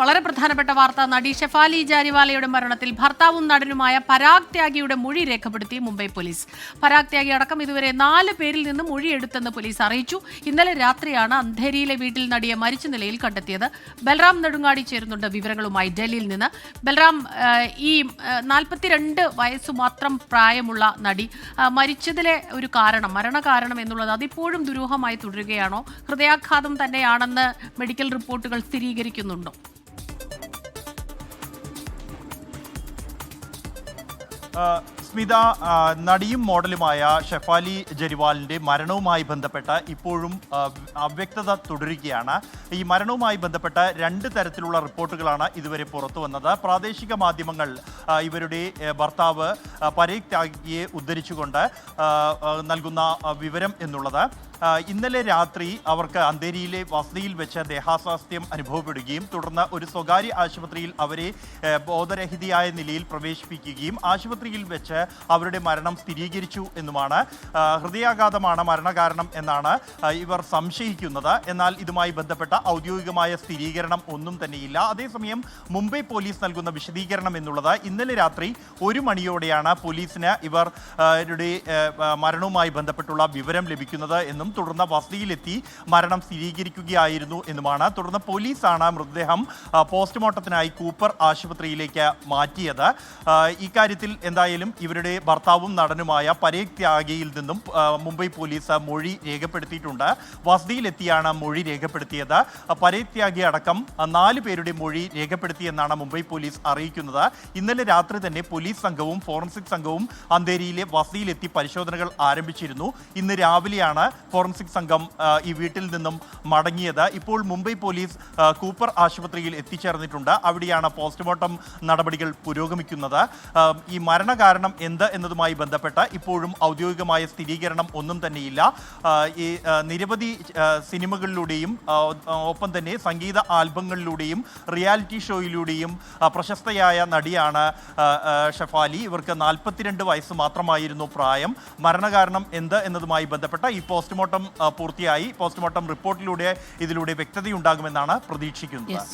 വളരെ പ്രധാനപ്പെട്ട വാർത്ത. നടി ഷെഫാലി ജാരിവാലയുടെ മരണത്തിൽ ഭർത്താവും നടനുമായ പരാഗ് ത്യാഗിയുടെ മൊഴി രേഖപ്പെടുത്തി മുംബൈ പോലീസ്. പരാഗ് ത്യാഗി അടക്കം ഇതുവരെ നാല് പേരിൽ നിന്ന് മൊഴിയെടുത്തെന്ന് പോലീസ് അറിയിച്ചു. ഇന്നലെ രാത്രിയാണ് അന്ധേരിയിലെ വീട്ടിൽ നടിയെ മരിച്ച നിലയിൽ കണ്ടെത്തിയത്. ബൽറാം നെടുങ്ങാടി ചേരുന്നുണ്ട് വിവരങ്ങളുമായി ഡൽഹിയിൽ നിന്ന്. ബൽറാം ഈ നാൽപ്പത്തിരണ്ട് വയസ്സ് മാത്രം പ്രായമുള്ള നടി മരിച്ചതിലെ ഒരു കാരണം മരണകാരണം എന്നുള്ളത് അതിപ്പോഴും ദുരൂഹമായി തുടരുകയാണോ? ഹൃദയാഘാതം തന്നെയാണെന്ന് മെഡിക്കൽ റിപ്പോർട്ടുകൾ സ്ഥിരീകരിക്കുന്നുണ്ടോ? 呃 സ്മിത ആ, നടിയും മോഡലുമായ ഷെഫാലി ജരിവാലിന്റെ മരണവുമായി ബന്ധപ്പെട്ട് ഇപ്പോഴും അവ്യക്തത തുടരുകയാണ്. ഈ മരണവുമായി ബന്ധപ്പെട്ട രണ്ട് തരത്തിലുള്ള റിപ്പോർട്ടുകളാണ് ഇതുവരെ പുറത്തു വന്നത്. പ്രാദേശിക മാധ്യമങ്ങൾ ഇവരുടെ ഭർത്താവ് പരേഖ് ത്യാഗിയെ ഉദ്ധരിച്ചുകൊണ്ട് നൽകുന്ന വിവരം എന്നുള്ളത്. ഇന്നലെ രാത്രി അവർക്ക് അന്തേരിയിലെ വസതിയിൽ വെച്ച് ദേഹാസ്വാസ്ഥ്യം അനുഭവപ്പെടുകയും തുടർന്ന് ഒരു സ്വകാര്യ ആശുപത്രിയിൽ അവരെ ബോധരഹിതയായ നിലയിൽ പ്രവേശിപ്പിക്കുകയും ആശുപത്രിയിൽ വെച്ച് അവരുടെ മരണം സ്ഥിരീകരിച്ചു എന്നുമാണ്. ഹൃദയാഘാതമാണ് മരണകാരണം എന്നാണ് ഇവർ സംശയിക്കുന്നത്. എന്നാൽ ഇതുമായി ബന്ധപ്പെട്ട ഔദ്യോഗികമായ സ്ഥിരീകരണം ഒന്നും തന്നെയില്ല. അതേസമയം മുംബൈ പോലീസ് നൽകുന്ന വിശദീകരണം എന്നുള്ളത് ഇന്നലെ രാത്രി ഒരു മണിയോടെയാണ് പോലീസിന് ഇവർ ആ, രുടെ ഏ, ആ, മരണവുമായി ബന്ധപ്പെട്ടുള്ള വിവരം ലഭിക്കുന്നത് എന്നും തുടർന്ന് വസതിയിലെത്തി മരണം സ്ഥിരീകരിക്കുകയായിരുന്നു എന്നുമാണ്. തുടർന്ന് പോലീസാണ് മൃതദേഹം പോസ്റ്റ്മോർട്ടത്തിനായി കൂപ്പർ ആശുപത്രിയിലേക്ക് മാറ്റിയത്. ഇക്കാര്യത്തിൽ എന്തായാലും ഇവരുടെ ഭർത്താവും നടനുമായ പരേഖ് ത്യാഗിയിൽ നിന്നും മുംബൈ പോലീസ് മൊഴി രേഖപ്പെടുത്തിയിട്ടുണ്ട്. വസതിയിലെത്തിയാണ് മൊഴി രേഖപ്പെടുത്തിയത്. പരേഖ് ത്യാഗി അടക്കം നാല് പേരുടെ മൊഴി രേഖപ്പെടുത്തിയെന്നാണ് മുംബൈ പോലീസ് അറിയിക്കുന്നത്. ഇന്നലെ രാത്രി തന്നെ പോലീസ് സംഘവും ഫോറൻസിക് സംഘവും അന്തേരിയിലെ വസതിയിലെത്തി പരിശോധനകൾ ആരംഭിച്ചിരുന്നു. ഇന്ന് രാവിലെയാണ് ഫോറൻസിക് സംഘം ഈ വീട്ടിൽ നിന്നും മടങ്ങിയത്. ഇപ്പോൾ മുംബൈ പോലീസ് കൂപ്പർ ആശുപത്രിയിൽ എത്തിച്ചേർന്നിട്ടുണ്ട്. അവിടെയാണ് പോസ്റ്റ്മോർട്ടം നടപടികൾ പുരോഗമിക്കുന്നത്. ഈ മരണകാരണം എന്ത് എന്നതുമായി ബന്ധപ്പെട്ട് ഇപ്പോഴും ഔദ്യോഗികമായ സ്ഥിരീകരണം ഒന്നും തന്നെയില്ല. ഈ നിരവധി സിനിമകളിലൂടെയും ഒപ്പം തന്നെ സംഗീത ആൽബങ്ങളിലൂടെയും റിയാലിറ്റി ഷോയിലൂടെയും പ്രശസ്തയായ നടിയാണ് ഷെഫാലി. ഇവർക്ക് നാൽപ്പത്തിരണ്ട് വയസ്സ് മാത്രമായിരുന്നു പ്രായം. മരണകാരണം എന്ത് എന്നതുമായി ബന്ധപ്പെട്ട ഈ പോസ്റ്റ്മോർട്ടം പൂർത്തിയായി. പോസ്റ്റ്മോർട്ടം റിപ്പോർട്ടിലൂടെ ഇതിലൂടെ വ്യക്തതയുണ്ടാകുമെന്നാണ് പ്രതീക്ഷിക്കുന്നത്.